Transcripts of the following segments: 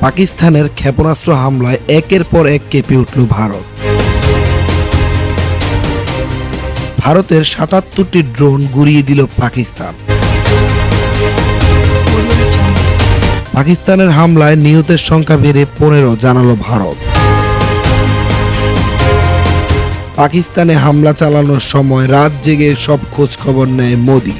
পাকিস্তানের ক্ষেপণাস্ত্র হামলায় একের পর এক কেঁপে উঠল ভারত। ভারতের সাতাত্তরটি ড্রোন গুড়িয়ে দিল পাকিস্তান। পাকিস্তানের হামলায় নিহতের সংখ্যা বেড়ে পনেরো, জানালো ভারত। পাকিস্তানে হামলা চালানোর সময় রাত জেগে সব খোঁজ খবর নেয় মোদি।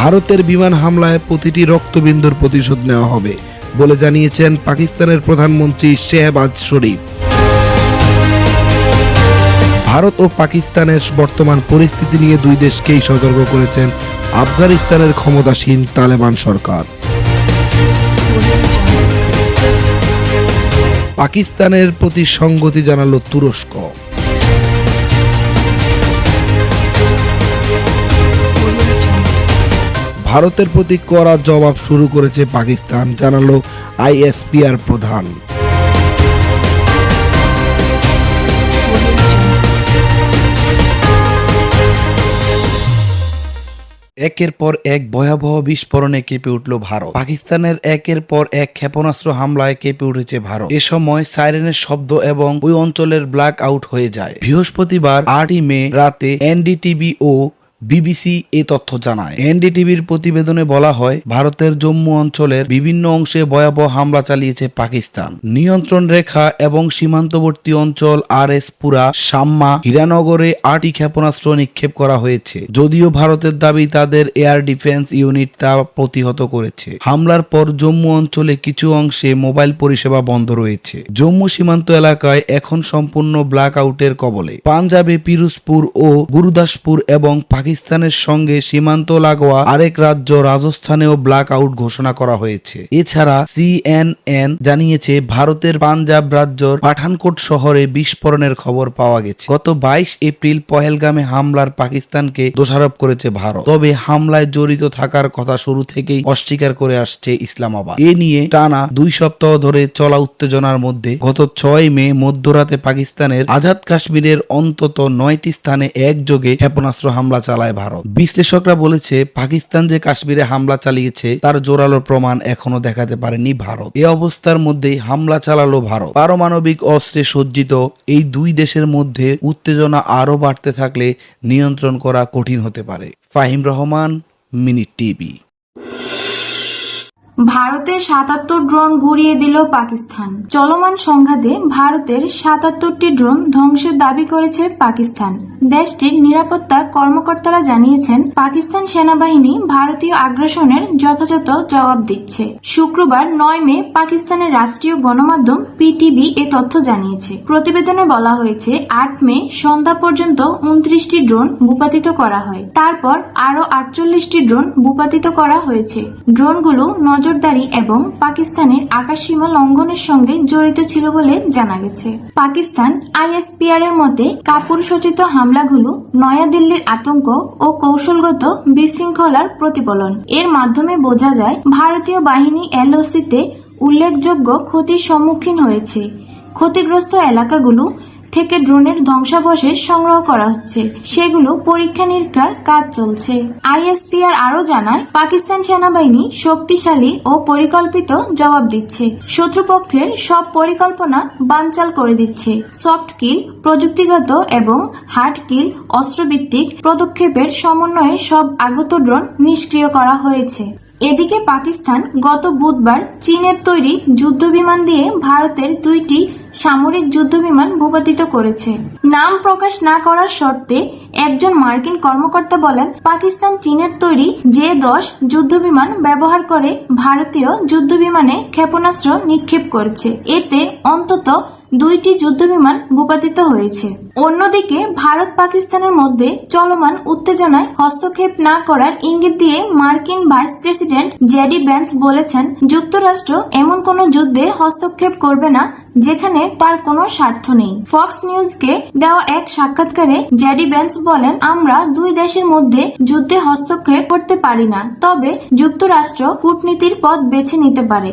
ভারতের বিমান হামলায় প্রতিটি রক্তবিন্দুর প্রতিশোধ নেওয়া হবে বলে জানিয়েছেন পাকিস্তানের প্রধানমন্ত্রী শেহবাজ শরীফ। ভারত ও পাকিস্তানের বর্তমান পরিস্থিতি নিয়ে দুই দেশকেই সতর্ক করেছেন আফগানিস্তানের ক্ষমতাসীন তালেবান সরকার। পাকিস্তানের প্রতি সংগতি জানালো তুরস্ক। ভারতের প্রতি কড়া জবাব শুরু করেছে পাকিস্তান, জানালো আইএসপিআর প্রধান। একের পর এক ভয়াবহ বিস্ফোরণে কেঁপে উঠল ভারত। পাকিস্তানের একের পর এক ক্ষেপণাস্ত্র হামলায় কেঁপে উঠেছে ভারত। এ সময় সাইরেনের শব্দ এবং ওই অঞ্চলের ব্ল্যাক আউট হয়ে যায়। বৃহস্পতিবার আটই মে রাতে এনডিটিভি ও বিবিসি এ তথ্য জানায়। এনডিটিভির প্রতিবেদনে বলা হয়, ভারতের জম্মু অঞ্চলের বিভিন্ন অংশে ভয়াবহ হামলা চালিয়েছে পাকিস্তান। নিয়ন্ত্রণ রেখা এবং সীমান্তবর্তী অঞ্চল আর এস পুরা, সাম্মা, হীরানগরে আটটি ক্ষেপণাস্ত্র নিক্ষেপ করা হয়েছে, যদিও ভারতের দাবি তাদের এয়ার ডিফেন্স ইউনিট তা প্রতিহত করেছে। হামলার পর জম্মু অঞ্চলে কিছু অংশে মোবাইল পরিষেবা বন্ধ রয়েছে। জম্মু সীমান্ত এলাকায় এখন সম্পূর্ণ ব্ল্যাক আউটের কবলে। পাঞ্জাবে পিরোজপুর ও গুরুদাসপুর এবং পাকিস্তানের সঙ্গে সীমান্ত লাগোয়া আরেক রাজ্য রাজস্থানেও ব্ল্যাক আউট ঘোষণা করা হয়েছে। এছাড়া সিএনএন জানিয়েছে, ভারতের পাঞ্জাব রাজ্যর পাঠানকোট শহরে বিস্ফোরণের খবর পাওয়া গেছে। গত বাইশ এপ্রিল পহেলগামে হামলার পাকিস্তানকে দোষারোপ করেছে ভারত। তবে হামলায় জড়িত থাকার কথা শুরু থেকেই অস্বীকার করে আসছে ইসলামাবাদ। এ নিয়ে টানা দুই সপ্তাহ ধরে চলা উত্তেজনার মধ্যে গত ছয় মে মধ্যরাতে পাকিস্তানের আজাদ কাশ্মীরের অন্তত নয়টি স্থানে একযোগে ক্ষেপণাস্ত্র হামলা চালায়। ভারত। বিশ্লেষকরা বলেছে, পাকিস্তান যে কাশ্মীরে হামলা চালিয়েছে, তার জোরালো প্রমাণ এখনও দেখাতে পারেনি ভারত। এ অবস্থার মধ্যেই হামলা চালালো ভারত। পারমাণবিক অস্ত্রে সজ্জিত এই দুই দেশের মধ্যে উত্তেজনা আরও বাড়তে থাকলে নিয়ন্ত্রণ করা কঠিন হতে পারে। Fahim Rahman, Minute TV. ভারতের সাতাত্তর ড্রোন ঘুরিয়ে দিল পাকিস্তান। চলমান সংঘাতে ভারতের সাতাত্তরটি ড্রোন ধ্বংসের দাবি করেছে পাকিস্তান। দেশটির নিরাপত্তা কর্মকর্তারা জানিয়েছেন, পাকিস্তান সেনাবাহিনী ভারতীয় আগ্রাসনের যথাযথ জবাব দিচ্ছে। শুক্রবার নয় মে পাকিস্তানের রাষ্ট্রীয় গণমাধ্যম পিটিভি এ তথ্য জানিয়েছে। প্রতিবেদনে বলা হয়েছে, আট মে সন্ধ্যা পর্যন্ত উনত্রিশটি ড্রোন ভূপাতিত করা হয়। তারপর আরও আটচল্লিশটি ড্রোন ভূপাতিত করা হয়েছে। ড্রোনগুলো নজরদারি এবং পাকিস্তানের আকাশসীমা লঙ্ঘনের সঙ্গে জড়িত ছিল বলে জানা গেছে। পাকিস্তান আইএসপিআর এর মতে, কাপুরুষোচিত হামলাগুলো নয়াদিল্লির আতঙ্ক ও কৌশলগত বিশৃঙ্খলার প্রতিফলন। এর মাধ্যমে বোঝা যায়, ভারতীয় বাহিনী এলওসিতে উল্লেখযোগ্য ক্ষতির সম্মুখীন হয়েছে। ক্ষতিগ্রস্ত এলাকাগুলো থেকে ড্রোনের ধ্বংসাবশেষ সংগ্রহ করা হচ্ছে। সেগুলো পরীক্ষা নিরীক্ষার কাজ চলছে। আইএসপিআর আরও জানায়, পাকিস্তান সেনাবাহিনী শক্তিশালী ও পরিকল্পিত জবাব দিচ্ছে। শত্রুপক্ষের সব পরিকল্পনা বানচাল করে দিচ্ছে। সফট কিল, প্রযুক্তিগত এবং হার্ড কিল, অস্ত্রভিত্তিক পদক্ষেপের সমন্বয়ে সব আগত ড্রোন নিষ্ক্রিয় করা হয়েছে। এদিকে পাকিস্তান গত বুধবার চীনের তৈরি যুদ্ধবিমান দিয়ে ভারতের দুইটি সামরিক যুদ্ধবিমান ভূপাতিত করেছে। নাম প্রকাশ না করার শর্তে একজন মার্কিন কর্মকর্তা বলেন, পাকিস্তান চীনের তৈরি জে দশ যুদ্ধবিমান ব্যবহার করে ভারতীয় যুদ্ধবিমানে ক্ষেপণাস্ত্র নিক্ষেপ করেছে। এতে অন্তত দুইটি যুদ্ধবিমান ভূপাতিত হয়েছে। অন্যদিকে, ভারত পাকিস্তানের মধ্যে চলমান উত্তেজনায় হস্তক্ষেপ না করার ইঙ্গিত দিয়ে মার্কিন ভাইস প্রেসিডেন্ট জেডি ব্যান্স বলেছেন, যুক্তরাষ্ট্র এমন কোনো যুদ্ধে হস্তক্ষেপ করবে না, যেখানে তার কোনো স্বার্থ নেই। ফক্স নিউজকে দেওয়া এক সাক্ষাৎকারে জেডি ব্যান্স বলেন, আমরা দুই দেশের মধ্যে যুদ্ধে হস্তক্ষেপ করতে পারি না, তবে যুক্তরাষ্ট্র কূটনীতির পথ বেছে নিতে পারে।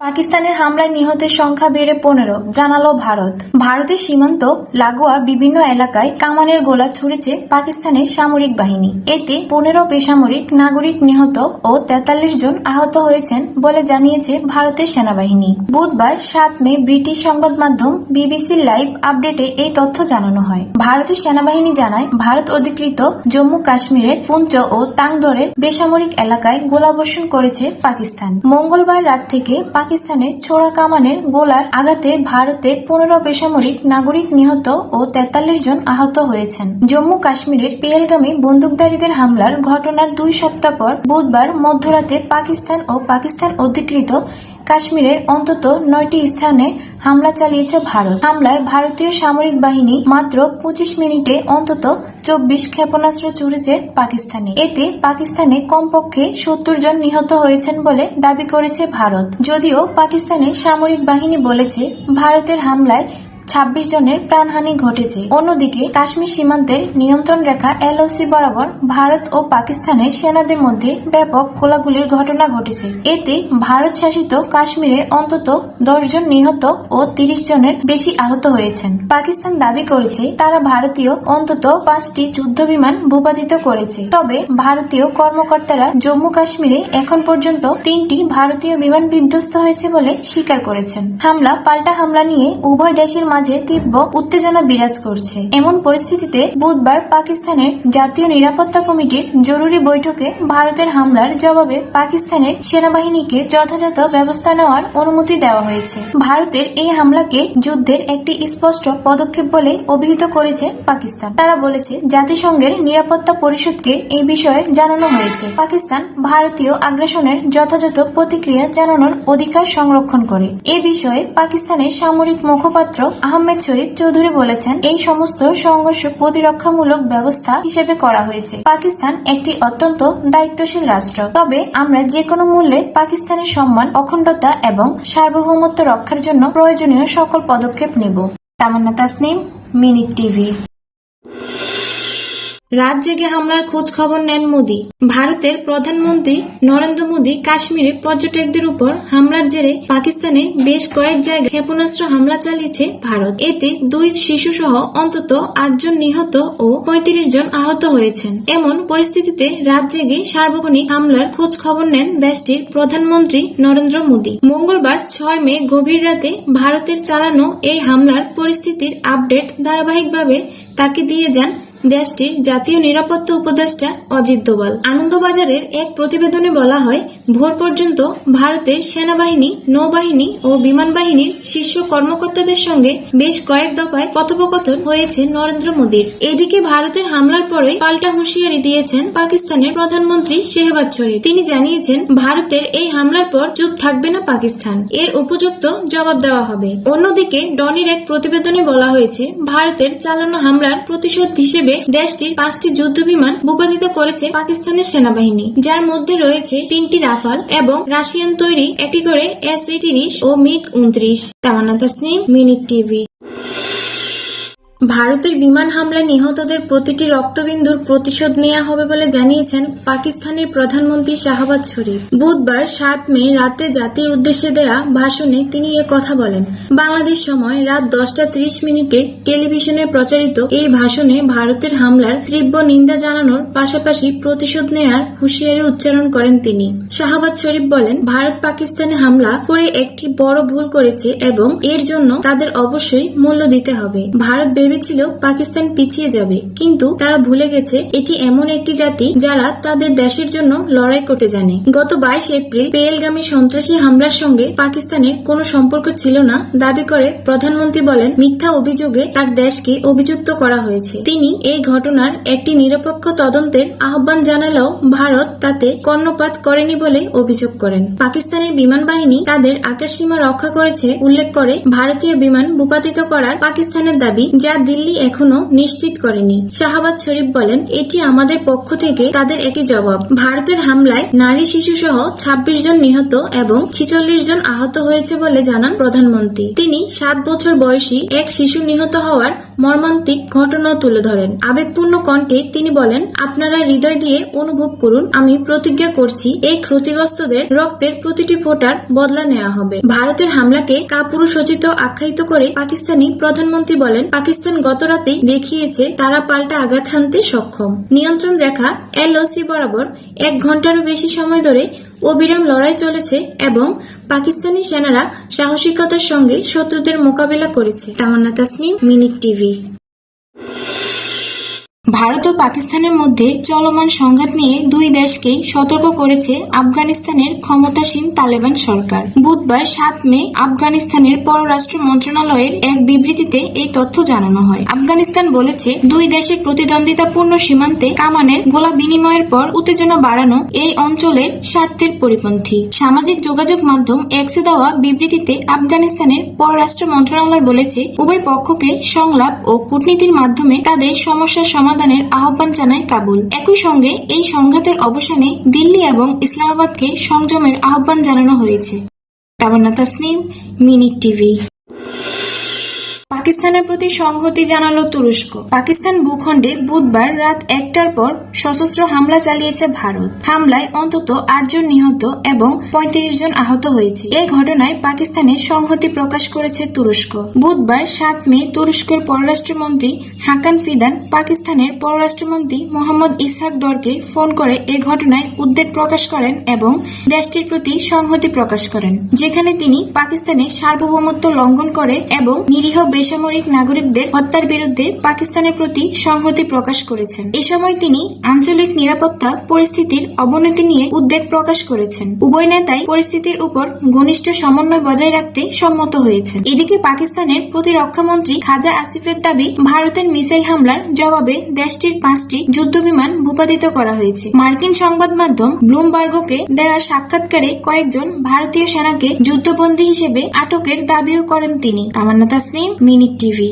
পাকিস্তানের হামলায় নিহতের সংখ্যা বেড়ে পনেরো, জানালো ভারত। ভারতের সীমান্ত, লাগোয়া বিভিন্ন এলাকায় কামানের গোলা ছুড়েছে পাকিস্তানের সামরিক বাহিনী। এতে পনেরো বেসামরিক নাগরিক নিহত ও তেতাল্লিশ জন আহত হয়েছেন বলে জানিয়েছে ভারতের সেনাবাহিনী। বুধবার সাত মে ব্রিটিশ সংবাদ মাধ্যম বিবিসি লাইভ আপডেটে এই তথ্য জানানো হয়। ভারতের সেনাবাহিনী জানায়, ভারত অধিকৃত জম্মু কাশ্মীরের পুঞ্চ ও তাংদরের বেসামরিক এলাকায় গোলাবর্ষণ করেছে পাকিস্তান। মঙ্গলবার রাত থেকে পাকিস্তানের ছোড়া কামানের গোলার আঘাতে ভারতে পনেরো বেসামরিক নাগরিক নিহত ও তেতাল্লিশ জন আহত হয়েছেন। জম্মু কাশ্মীরের পেহেলগামে বন্দুকধারীদের হামলার ঘটনার দুই সপ্তাহ পর বুধবার মধ্যরাতে পাকিস্তান ও পাকিস্তান অধিকৃত কাশ্মীরের অন্তত নয়টি স্থানে হামলা চালিয়েছে ভারত। হামলায় ভারতীয় সামরিক বাহিনী মাত্র পঁচিশ মিনিটে অন্তত চব্বিশ ক্ষেপণাস্ত্র ছুড়েছে পাকিস্তানে। এতে পাকিস্তানে কমপক্ষে সত্তর জন নিহত হয়েছেন বলে দাবি করেছে ভারত। যদিও পাকিস্তানের সামরিক বাহিনী বলেছে, ভারতের হামলায় ছাব্বিশ জনের প্রাণহানি ঘটেছে। অন্যদিকে, কাশ্মীর সীমান্তের নিয়ন্ত্রণ রেখা এলওসি বরাবর ভারত ও পাকিস্তানের সেনাদের মধ্যে ব্যাপক গোলাগুলির ঘটনা ঘটেছে। এতে ভারত শাসিত কাশ্মীরে অন্তত দশ জন নিহত ও তিরিশ জনের বেশি আহত হয়েছেন। পাকিস্তান দাবি করেছে, তারা ভারতীয় অন্তত পাঁচটি যুদ্ধ বিমান ভূপাতিত করেছে। তবে ভারতীয় কর্মকর্তারা জম্মু কাশ্মীরে এখন পর্যন্ত তিনটি ভারতীয় বিমান বিধ্বস্ত হয়েছে বলে স্বীকার করেছেন। হামলা, পাল্টা হামলা নিয়ে উভয় দেশের মাঝে তীব্র উত্তেজনা বিরাজ করছে। এমন পরিস্থিতিতে বুধবার পাকিস্তানের জাতীয় নিরাপত্তা কমিটির জরুরি বৈঠকে ভারতের হামলার জবাবে পাকিস্তানের সেনাবাহিনীকে যথাযথ ব্যবস্থা নেওয়ার অনুমতি দেওয়া হয়েছে। ভারতের এই হামলাকে যুদ্ধের একটি স্পষ্ট পদক্ষেপ বলে অভিহিত করেছে পাকিস্তান। তারা বলেছে, জাতিসংঘের নিরাপত্তা পরিষদকে এই বিষয়ে জানানো হয়েছে। পাকিস্তান ভারতীয় আগ্রাসনের যথাযথ প্রতিক্রিয়া জানানোর অধিকার সংরক্ষণ করে। এ বিষয়ে পাকিস্তানের সামরিক মুখপাত্র আহমেদ শরীফ চৌধুরী বলেছেন, এই সমস্ত সংঘর্ষ প্রতিরক্ষামূলক ব্যবস্থা হিসেবে করা হয়েছে। পাকিস্তান একটি অত্যন্ত দায়িত্বশীল রাষ্ট্র। তবে আমরা যে কোনো মূল্যে পাকিস্তানের সম্মান, অখণ্ডতা এবং সার্বভৌমত্ব রক্ষার জন্য প্রয়োজনীয় সকল পদক্ষেপ নেব। Tamanna Tasnim, Minute TV. রাত জেগে হামলার খোঁজ খবর নেন মোদি। ভারতের প্রধানমন্ত্রী নরেন্দ্র মোদী কাশ্মীরে পর্যটকদের উপর হামলার জেরে পাকিস্তানে বেশ কয়েক জায়গায় ক্ষেপণাস্ত্র হামলা চালিয়েছে ভারত। এতে দুই শিশু সহ অন্তত আটজন নিহত ও পঁয়ত্রিশ জন আহত হয়েছেন। এমন পরিস্থিতিতে রাত জেগে সার্বক্ষণিক হামলার খোঁজ খবর নেন দেশটির প্রধানমন্ত্রী নরেন্দ্র মোদী। মঙ্গলবার ছয় মে গভীর রাতে ভারতের চালানো এই হামলার পরিস্থিতির আপডেট ধারাবাহিকভাবে তাকে দিয়ে যান দেশটির জাতীয় নিরাপত্তা উপদেষ্টা অজিত দোভাল। আনন্দবাজারের এক প্রতিবেদনে বলা হয় ভোর পর্যন্ত ভারতের সেনাবাহিনী, নৌবাহিনী ও বিমান বাহিনীর শীর্ষ কর্মকর্তাদের সঙ্গে বেশ কয়েক দফায় কথোপকথন হয়েছে নরেন্দ্র মোদীর। এদিকে ভারতের হামলার পরে পাল্টা হুঁশিয়ারি দিয়েছেন পাকিস্তানের প্রধানমন্ত্রী শেহবাজ শরীফ। তিনি জানিয়েছেন, ভারতের এই হামলার পর চুপ থাকবে না পাকিস্তান। এর উপযুক্ত জবাব দেওয়া হবে। অন্যদিকে ডনির এক প্রতিবেদনে বলা হয়েছে, ভারতের চালানো হামলার প্রতিশোধ হিসেবে দেশটির পাঁচটি যুদ্ধ বিমান ভূপাতিত করেছে পাকিস্তানের সেনাবাহিনী, যার মধ্যে রয়েছে তিনটি রাফাল। এবং রাশিয়ান তৈরি একটি করে এস তিরিশ ও মিগ উনত্রিশ। Tamanna Tasnim Minute TV. ভারতের বিমান হামলায় নিহতদের প্রতিটি রক্তবিন্দুর প্রতিশোধ নেওয়া হবে বলে জানিয়েছেন পাকিস্তানের প্রধানমন্ত্রী শাহবাজ শরীফ। বুধবার সাত মে রাতে জাতির উদ্দেশ্যে দেয়া ভাষণে তিনি এ কথা বলেন। বাংলাদেশ সময় রাত দশটা ত্রিশ মিনিটে টেলিভিশনে প্রচারিত এই ভাষণে ভারতের হামলার তীব্র নিন্দা জানানোর পাশাপাশি প্রতিশোধ নেয়ার হুঁশিয়ারি উচ্চারণ করেন তিনি। শাহবাজ শরীফ বলেন ভারত পাকিস্তানে হামলা করে একটি বড় ভুল করেছে এবং এর জন্য তাদের অবশ্যই মূল্য দিতে হবে। ভারত ভেবেছিল পাকিস্তান পিছিয়ে যাবে, কিন্তু তারা ভুলে গেছে এটি এমন একটি জাতি যারা তাদের দেশের জন্য লড়াই করতে জানে। গত বাইশ এপ্রিল পেয়েলগামী সন্ত্রাসী হামলার সঙ্গে পাকিস্তানের কোনো সম্পর্ক ছিল না, দাবি করে প্রধানমন্ত্রী বলেন, মিথ্যা অভিযোগে তার দেশকে অভিযুক্ত করা হয়েছে। তিনি এই ঘটনার একটি নিরপেক্ষ তদন্তের আহ্বান জানালেও ভারত তাতে কর্ণপাত করেনি বলে অভিযোগ করেন। পাকিস্তানের বিমান বাহিনী তাদের আকাশসীমা রক্ষা করেছে, উল্লেখ করে ভারতীয় বিমান ভূপাতিত করার পাকিস্তানের দাবি, যা দিল্লি এখনও নিশ্চিত করেনি। শাহাবাজ শরীফ বলেন, এটি আমাদের পক্ষ থেকে তাদের একটি জবাব। ভারতের হামলায় নারী শিশু সহ ছাব্বিশ জন নিহত এবং ছিচল্লিশ জন আহত হয়েছে বলে জানান প্রধানমন্ত্রী। তিনি সাত বছর বয়সী এক শিশু নিহত হওয়ার মর্মান্তিক ঘটনা তুলে ধরেন। আবেগপূর্ণ কণ্ঠে তিনি বলেন, আপনারা হৃদয় দিয়ে অনুভব করুন, আমি প্রতিজ্ঞা করছি, এই ক্ষতিগ্রস্তদের রক্তের প্রতিটি ফোঁটার বদলা নেওয়া হবে। ভারতের হামলাকে কাপুরুষোচিত আখ্যায়িত করে পাকিস্তানি প্রধানমন্ত্রী বলেন, পাকিস্তান গত রাতেই দেখিয়েছে তারা পাল্টা আঘাত হানতে সক্ষম। নিয়ন্ত্রণ রেখা এলওসি বরাবর এক ঘন্টারও বেশি সময় ধরে অবিরাম লড়াই চলেছে এবং পাকিস্তানি সেনারা সাহসিকতার সঙ্গে শত্রুদের মোকাবেলা করেছে। Tamanna Tasnim Minute TV. Bharat ও পাকিস্তানের মধ্যে চলমান সংঘাত নিয়ে দুই দেশকেই সতর্ক করেছে আফগানিস্তানের ক্ষমতাসীন তালেবান সরকার। বুধবার সাত মে আফগানিস্তানের পররাষ্ট্র মন্ত্রণালয়ের এক বিবৃতিতে এই তথ্য জানানো হয়। আফগানিস্তান বলেছে, দুই দেশের প্রতিদ্বন্দ্বিতাপূর্ণ সীমান্তে কামানের গোলা বিনিময়ের পর উত্তেজনা বাড়ানো এই অঞ্চলের স্বার্থের পরিপন্থী। সামাজিক যোগাযোগ মাধ্যম এক্সে দেওয়া বিবৃতিতে আফগানিস্তানের পররাষ্ট্র মন্ত্রণালয় বলেছে, উভয় পক্ষকে সংলাপ ও কূটনীতির মাধ্যমে তাদের সমস্যার সমাধানের আহ্বান জানায় কাবুল। একই সঙ্গে এই সংঘাতের অবসানে দিল্লি এবং ইসলামাবাদকে সংযমের আহ্বান জানানো হয়েছে। Tabanna Tasnim Minute TV. পাকিস্তানের প্রতি সংহতি জানালো তুরস্ক। পাকিস্তান ভূখণ্ডে বুধবার রাত একটার পর সশস্ত্র হামলা চালিয়েছে ভারত। হামলায় অন্তত আটজন নিহত এবং পঁয়ত্রিশ জন আহত হয়েছে। এই ঘটনায় পাকিস্তানে সংহতি প্রকাশ করেছে তুরস্ক। বুধবার সাত মে তুরস্কের পররাষ্ট্রমন্ত্রী হাকান ফিদান পাকিস্তানের পররাষ্ট্রমন্ত্রী মোহাম্মদ ইসহাক দরকে ফোন করে এ ঘটনায় উদ্বেগ প্রকাশ করেন এবং দেশটির প্রতি সংহতি প্রকাশ করেন, যেখানে তিনি পাকিস্তানের সার্বভৌমত্ব লঙ্ঘন করে এবং নিরীহ বেসামরিক নাগরিকদের হত্যার বিরুদ্ধে পাকিস্তানের প্রতি সংহতি প্রকাশ করেছেন। এ সময় তিনি আঞ্চলিক নিরাপত্তা পরিস্থিতির অবনতি নিয়ে উদ্বেগ প্রকাশ করেছেন। উভয় নেতাই পরিস্থিতির উপর ঘনিষ্ঠ সমন্বয় বজায় রাখতে সম্মত হয়েছেন। এদিকে পাকিস্তানের প্রতিরক্ষামন্ত্রী খাজা আসিফের দাবি, ভারতের মিসাইল হামলার জবাবে দেশটির পাঁচটি যুদ্ধবিমান ভূপাতিত করা হয়েছে। মার্কিন সংবাদ মাধ্যম ব্লুমবার্গকে দেওয়া সাক্ষাৎকারে কয়েকজন ভারতীয় সেনাকে যুদ্ধবন্দী হিসেবে আটকের দাবিও করেন তিনি। তামান্না তাসলিম মিনিট টিভি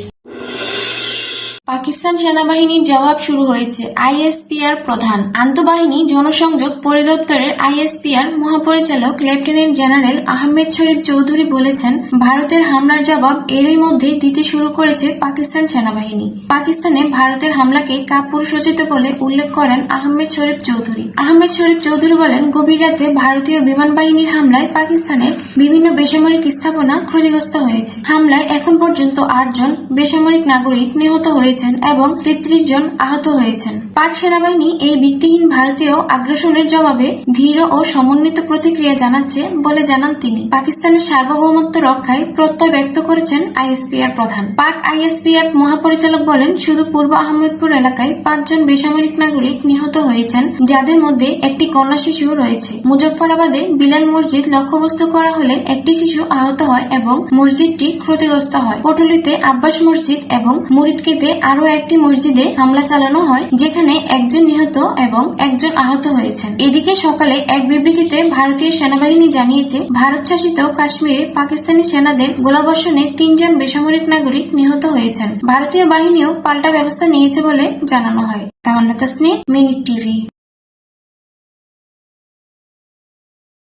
পাকিস্তান সেনাবাহিনীর জবাব শুরু হয়েছে। আইএসপিআর প্রধান আন্তঃবাহিনী জনসংযোগ পরিদপ্তরের আইএসপিআর মহাপরিচালক লেফটেন্যান্ট জেনারেল আহমেদ শরীফ চৌধুরী বলেছেন, ভারতের হামলার জবাব এরই মধ্যে দিতে শুরু করেছে পাকিস্তান সেনাবাহিনী। পাকিস্তানে ভারতের হামলাকে কাপুরুষোচিত বলে উল্লেখ করেন আহমেদ শরীফ চৌধুরী। আহমেদ শরীফ চৌধুরী বলেন, গভীর রাতে ভারতীয় বিমান বাহিনীর হামলায় পাকিস্তানের বিভিন্ন বেসামরিক স্থাপনা ক্ষতিগ্রস্ত হয়েছে। হামলায় এখন পর্যন্ত আটজন বেসামরিক নাগরিক নিহত হয়েছেন এবং তেত্রিশ জন আহত হয়েছেন। পাক সেনাবাহিনী এই ভিত্তিহীন ভারতীয় আগ্রাসনের জবাবে ধীর ও সমন্বিত প্রতিক্রিয়া জানাচ্ছে বলে জানান তিনি। পাকিস্তানের সার্বভৌমত্ব রক্ষায় প্রত্যয় ব্যক্ত করেছেন আইএসপিআর প্রধান। পাক আইএসপিআর মহাপরিচালক বলেন, শুধু পূর্ব আহমেদপুর এলাকায় পাঁচজন বেসামরিক নাগরিক নিহত হয়েছেন, যাদের মধ্যে একটি কন্যা শিশু রয়েছে। মুজফফরাবাদে বিলাল মসজিদ লক্ষ্যবস্তু করা হলে একটি শিশু আহত হয় এবং মসজিদটি ক্ষতিগ্রস্ত হয়। পটুলিতে আব্বাস মসজিদ এবং মুরিদকেতে আরও একটি মসজিদে হামলা চালানো হয়, যেখানে একজন নিহত এবং একজন আহত হয়েছেন। এদিকে সকালে এক বিবৃতিতে ভারতীয় সেনাবাহিনী জানিয়েছে, ভারত শাসিত কাশ্মীরে পাকিস্তানি সেনাদের গোলাবর্ষণে তিনজন বেসামরিক নাগরিক নিহত হয়েছেন। ভারতীয় বাহিনীও পাল্টা ব্যবস্থা নিয়েছে বলে জানানো হয়। Tamanna Tasnim Minute TV.